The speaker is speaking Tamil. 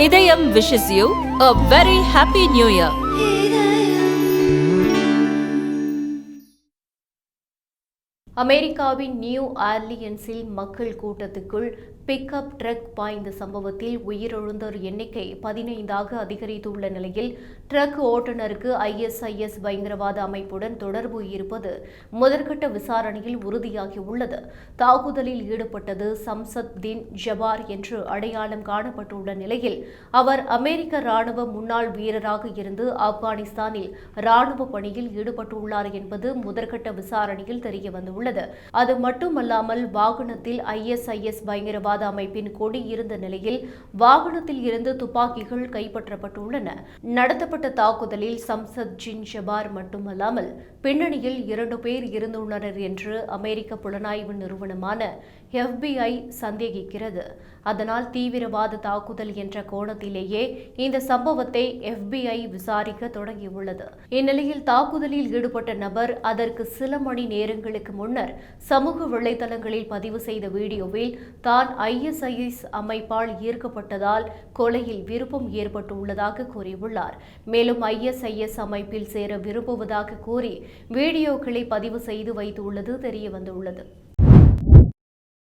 இதயம் wishes you a very happy new year. அமெரிக்காவின் நியூ ஆர்லியன்ஸில் மக்கள் கூட்டத்துக்குள் பிக்கப் ட்ரக் பாய்ந்த சம்பவத்தில் உயிரிழந்தோர் எண்ணிக்கை பதினைந்தாக அதிகரித்துள்ள நிலையில் ட்ரக் ஓட்டுநருக்கு ஐஎஸ்ஐஎஸ் பயங்கரவாத அமைப்புடன் தொடர்பு இருப்பது முதற்கட்ட விசாரணையில் உறுதியாகியுள்ளது. தாக்குதலில் ஈடுபட்டது சம்சத் தீன் ஜபார் என்று அடையாளம் காணப்பட்டுள்ள நிலையில் அவர் அமெரிக்க ராணுவ முன்னாள் வீரராக இருந்து ஆப்கானிஸ்தானில் ராணுவ பணியில் ஈடுபட்டுள்ளார் என்பது முதற்கட்ட விசாரணையில் தெரியவந்துள்ளது. அது மட்டுமல்லாமல் வாகனத்தில் ஐஎஸ்ஐஎஸ் பயங்கரவாத தீவிரவாத அமைப்பின் கொடி இருந்த நிலையில் வாகனத்தில் இருந்து துப்பாக்கிகள் கைப்பற்றப்பட்டுள்ளன. நடத்தப்பட்ட தாக்குதலில் சம்சத் ஜின் ஷபார் மட்டுமல்லாமல் பின்னணியில் இரண்டு பேர் இருந்துள்ளனர் என்று அமெரிக்க புலனாய்வு நிறுவனமான எஃபிஐ சந்தேகிக்கிறது. அதனால் தீவிரவாத தாக்குதல் என்ற கோணத்திலேயே இந்த சம்பவத்தை எஃபிஐ விசாரிக்க தொடங்கியுள்ளது. இந்நிலையில் தாக்குதலில் ஈடுபட்ட நபர் அதற்கு சில மணி நேரங்களுக்கு முன்னர் சமூக வலைதளங்களில் பதிவு செய்த வீடியோவில் தான் ஐஎஸ்ஐஎஸ் அமைப்பால் ஈர்க்கப்பட்டதால் கொலையில் விருப்பம் ஏற்பட்டுள்ளதாக கூறியுள்ளார். மேலும் ஐஎஸ்ஐஎஸ் அமைப்பில் சேர விரும்புவதாக கூறி வீடியோக்களை பதிவு செய்து வைத்துள்ளது தெரியவந்துள்ளது.